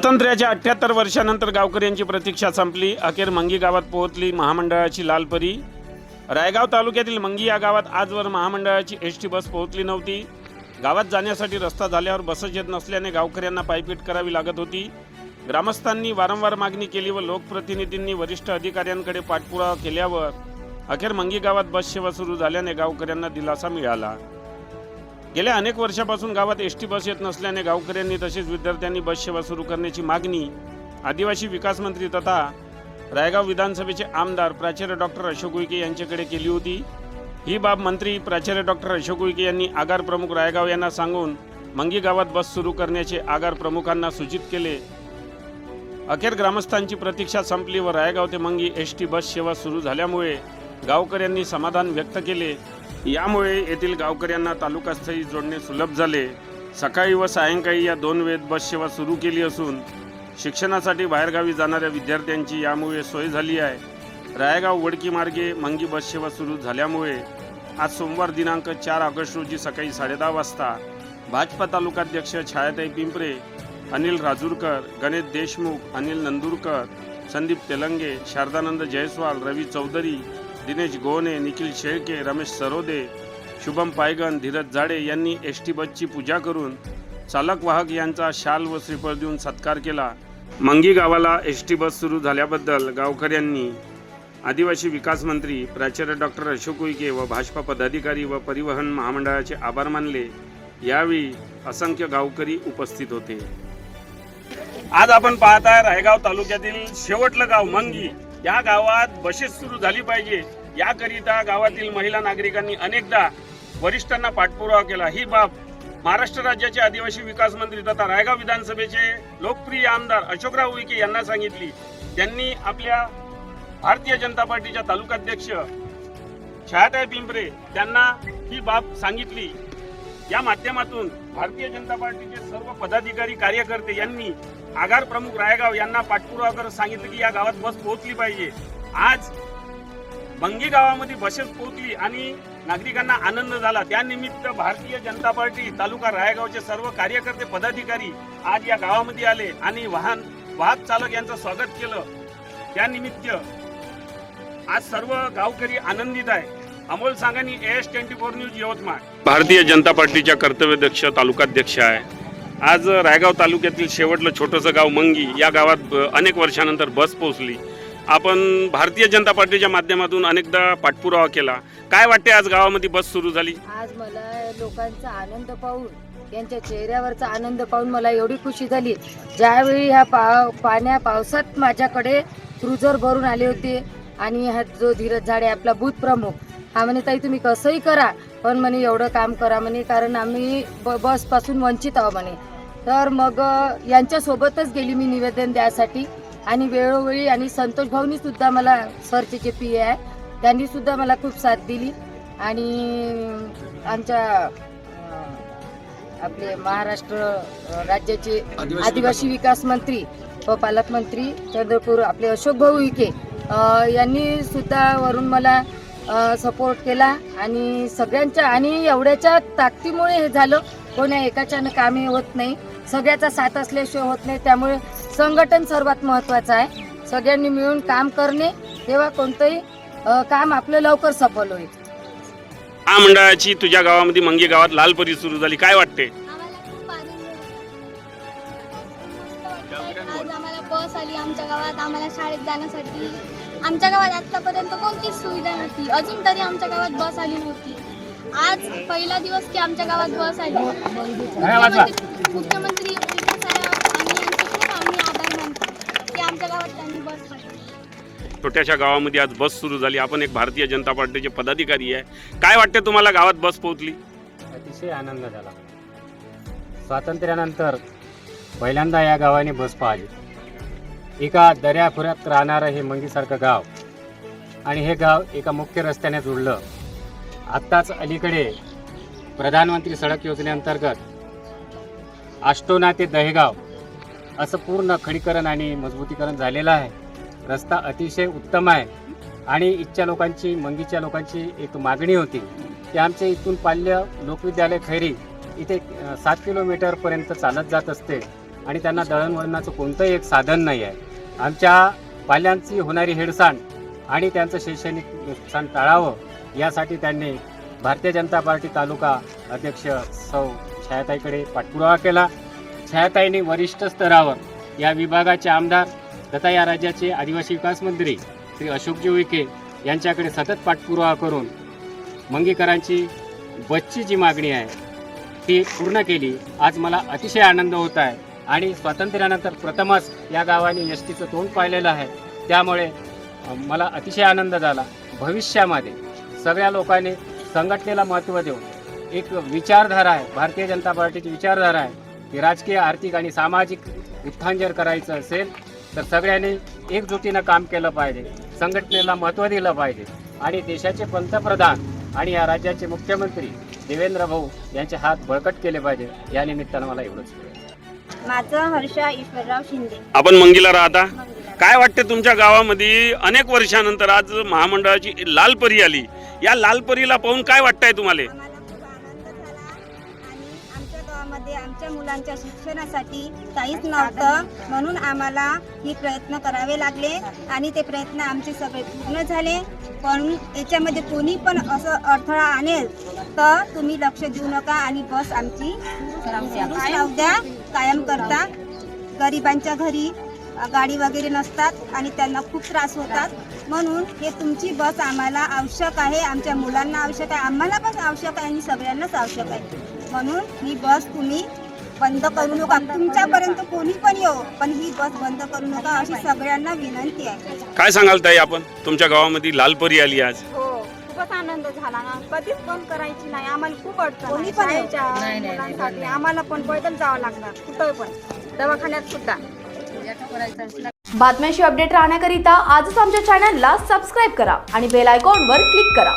स्वातंत्र्याच्या अठ्ठ्याहत्तर वर्षानंतर गावकऱ्यांची प्रतीक्षा संपली. अखेर मंगी गावात पोहोचली महामंडळाची लालपरी. रायगाव तालुक्यातील मंगी या गावात आजवर महामंडळाची एस टी बस पोहोचली नव्हती. गावात जाण्यासाठी रस्ता झाल्यावर बसच येत नसल्याने गावकऱ्यांना पायपीट करावी लागत होती. ग्रामस्थांनी वारंवार मागणी केली व लोकप्रतिनिधींनी वरिष्ठ अधिकाऱ्यांकडे पाठपुरावा केल्यावर अखेर मंगी गावात बस सेवा सुरू झाल्याने गावकऱ्यांना दिलासा मिळाला. गेल्या अनेक वर्षापासून गावात एस टी बस येत नसल्याने गावकऱ्यांनी तसेच विद्यार्थ्यांनी बस सेवा सुरू करण्याची मागणी आदिवासी विकास मंत्री तथा रायगाव विधानसभेचे आमदार प्राचार्य डॉक्टर अशोक उईके यांच्याकडे केली होती. ही बाब मंत्री प्राचार्य डॉक्टर अशोक उईके यांनी आगार प्रमुख रायगाव यांना सांगून मंगी गावात बस सुरू करण्याचे आगार प्रमुखांना सूचित केले. अखेर ग्रामस्थांची प्रतीक्षा संपली व रायगाव ते मंगी एस टी बस सेवा सुरू झाल्यामुळे गावकऱ्यांनी समाधान व्यक्त केले. यामुळे येथील गावकऱ्यांना तालुकास्थळी जोडणे सुलभ झाले. सकाळी व सायंकाळी या दोन वेळेत बस सेवा सुरू केली असून शिक्षणासाठी बाहेरगावी जाणाऱ्या विद्यार्थ्यांची यामुळे सोय झाली आहे. रायगाव वडकी मार्गे मंगी बस सेवा सुरू झाल्यामुळे आज सोमवार दिनांक चार ऑगस्ट रोजी सकाळी साडेदहा वाजता भाजपा तालुकाध्यक्ष छायाताई पिंपरे अनिल राजूरकर गणेश देशमुख अनिल नंदुरकर संदीप तेलंगे शारदानंद जयस्वाल रवी चौधरी दिनेश गोने निखिल शेळके रमेश सरोदे शुभम पायगन धीरज जाडे यांनी एस टी बसची पूजा करून चालक वाहक यांचा शाल व श्रीफळ देऊन सत्कार केला. मंगी गावाला एस टी बस सुरू झाल्याबद्दल गावकऱ्यांनी आदिवासी विकास मंत्री प्राचार्य डॉक्टर अशोक उईके व भाजपा पदाधिकारी व परिवहन महामंडळाचे आभार मानले. यावेळी असंख्य गावकरी उपस्थित होते. आज आपण पाहताय रायगाव तालुक्यातील शेवटलं गाव मंगी. या गावात बसेस सुरू झाली पाहिजे याकरिता गावातील महिला नागरिकांनी अनेकदा वरिष्ठांना पाठपुरावा केला. ही बाब महाराष्ट्र राज्याचे आदिवासी विकास मंत्री तथा रायगाव विधानसभेचे लोकप्रिय आमदार अशोकराव उईके यांना सांगितली. त्यांनी आपल्या भारतीय जनता पार्टीच्या तालुकाध्यक्ष छायाताई पिंपरे त्यांना ही बाब सांगितली. या माध्यमातून भारतीय जनता पार्टीचे सर्व पदाधिकारी कार्यकर्ते यांनी आगार प्रमुख रायगाव यांना पाठपुरावा करत सांगितलं की या गावात बस पोहोचली पाहिजे. आज बंगी गावामध्ये बसेस पोहोचली आणि नागरिकांना आनंद झाला. त्यानिमित्त भारतीय जनता पार्टी तालुका रायगावचे सर्व कार्यकर्ते पदाधिकारी आज या गावामध्ये आले आणि वाहन वाहक चालक यांचं स्वागत केलं. त्यानिमित्त आज सर्व गावकरी आनंदित आहे. Amol Sangani S twenty four news Yavatmal. Bharatiya Janata पार्टीच्या कर्तव्यदक्ष तालुकाध्यक्ष आहे. आज रायगाव तालुक्यातील शेवटलं छोटंसं गाव मंगी या गावात अनेक वर्षानंतर बस पोहोचली. आपण भारतीय जनता पार्टीच्या माध्यमातून अनेकदा पाठपुरावा केला. काय वाटते आज गावामध्ये बस सुरू झाली? आज मला लोकांचा आनंद पाहून त्यांच्या चेहऱ्यावरचा आनंद पाहून मला एवढी खुशी झाली. ज्यावेळी ह्या पा पाण्या पावसात माझ्याकडे क्रुझर भरून आले होते आणि हा जो धीरज झाडे आपला बूथ प्रमुख हा म्हणे ताई तुम्ही कसंही करा पण म्हणे एवढं काम करा म्हणे कारण आम्ही ब बसपासून वंचित आहो म्हणे. तर मग यांच्यासोबतच गेली मी निवेदन द्यासाठी आणि वेळोवेळी आणि संतोष भाऊनी सुद्धा मला सरचे जे पी आहे. त्यांनी सुद्धा मला खूप साथ दिली. आणि आमच्या आपले महाराष्ट्र राज्याचे आदिवासी विकास मंत्री व पालकमंत्री चंद्रपूर आपले अशोक भाऊ विखे यांनी सुद्धा वरून मला सपोर्ट केला. आणि सगळ्यांच्या आणि एवढ्याच्या ताकदीमुळे हे झालं. कोण्या एकाच्यानं कामे होत नाही. सगळ्याचा साथ असल्याशिवाय होत नाही. त्यामुळे संघटन सर्वात महत्त्वाचं आहे. सगळ्यांनी मिळून काम करणे तेव्हा कोणतंही काम आपलं लवकर सफल होईल. महामंडळाची तुझ्या गावामध्ये मंगी गावात लालपरी सुरू झाली. काय वाटते आम्हाला बस आली आमच्या गावात. आम्हाला शाळेत जाण्यासाठी. आमच्या गावात आतापर्यंत कोणतीच सुविधा नव्हती. अजून तरी आमच्या गावात बस आली नव्हती. आज पहिला दिवस की आमच्या गावात बस आली. मुख्यमंत्री आमच्या गावात त्यांनी बस पाठवली. छोट्याशा गावामध्ये आज बस सुरू झाली. आपण एक भारतीय जनता पार्टीचे पदाधिकारी आहे. काय वाटते तुम्हाला गावात बस पोहोचली? अतिशय आनंद झाला. स्वातंत्र्यानंतर पहिल्यांदा या गावाने बस पाहिली. एका दर्याखोऱ्यात राहणारं हे मंगीसारखं गाव आणि हे गाव एका मुख्य रस्त्याने जुळलं. आत्ताच अलीकडे प्रधानमंत्री सडक योजनेअंतर्गत आष्टोना ते दहेगाव असं पूर्ण खडीकरण आणि मजबूतीकरण झालेलं आहे. रस्ता अतिशय उत्तम आहे आणि इथच्या लोकांची मंगीच्या लोकांची एक मागणी होती की आमच्या इथून पाल्य लोकविद्यालय खैरी इथे सात किलोमीटरपर्यंत चालत जात असते आणि त्यांना दळणवळणाचं कोणतंही एक साधन नाही आहे. आमच्या पाल्यांची होणारी हेडसाण आणि त्यांचं शैक्षणिक नुकसान टाळावं यासाठी त्यांनी भारतीय जनता पार्टी तालुका अध्यक्ष सौ छायाताईकडे पाठपुरावा केला. छायाताईंनी वरिष्ठ स्तरावर या विभागाचे आमदार तथा या राज्याचे आदिवासी विकास मंत्री श्री अशोकजी उईके यांच्याकडे सतत पाठपुरावा करून मंगीकरांची बच्ची जी मागणी आहे ती पूर्ण केली. आज मला अतिशय आनंद होत आहे आणि स्वातंत्र्यानंतर प्रथमच या गावाने एस टीचं तोंड पाहिलेलं आहे. त्यामुळे मला अतिशय आनंद झाला. भविष्यामध्ये सगळ्या लोकांनी संघटनेला महत्त्व देऊन एक विचारधारा आहे भारतीय जनता पार्टीची विचारधारा आहे. की राजकीय आर्थिक आणि सामाजिक उत्थान जर करायचं असेल तर सगळ्यांनी एकजुटीनं काम केलं पाहिजे संघटनेला महत्त्व दिलं पाहिजे. आणि देशाचे पंतप्रधान आणि या राज्याचे मुख्यमंत्री देवेंद्र भाऊ यांचे हात बळकट केले पाहिजे या निमित्तानं मला एवढंच माझं हर्षा ईश्वरराव शिंदे. आपण मंगीला राहता. काय वाटते तुमच्या गावामध्ये अनेक वर्षानंतर आज महामंडळाची लाल परी आली. या लाल परीला पाहून काय वाटतंय तुम्हाला? मुलांच्या शिक्षणासाठी काहीच नव्हतं. म्हणून आम्हाला हे प्रयत्न करावे लागले आणि ते प्रयत्न आमचे सगळे पूर्ण झाले. पण याच्यामध्ये कोणी पण असं अडथळा आणेल तर तुम्ही लक्ष देऊ नका आणि बस आमची सुरूच द्या. कायम करता. गरिबांच्या घरी गाडी वगैरे नसतात आणि त्यांना खूप त्रास होतात. म्हणून हे तुमची बस आम्हाला आवश्यक आहे. आमच्या मुलांना आवश्यक आहे. आम्हाला पण आवश्यक आहे आणि सगळ्यांनाच आवश्यक आहे. म्हणून ही बस तुम्ही बंद करू नका. तुमच्यापर्यंत कोणी पण येऊ पण ही बस बंद करू नका अशी सगळ्यांना विनंती आहे. काय सांगाल ताई आपण? तुमच्या गावामध्ये लाल परी आली आज. हो खूपच आनंद झाला ना. कधीच बंद करायची नाही. आम्हाला खूप अडचण कोणी आहे. पण येऊ. शाळेच्या मुलांसाठी आम्हाला पण पैदल जावं लागणार. कुठं पण. दवाखान्यात सुद्धा. बातम्यांशी अपडेट राहण्याकरिता आजच आमच्या चॅनलला सबस्क्राईब करा आणि बेल आयकॉनवर क्लिक करा.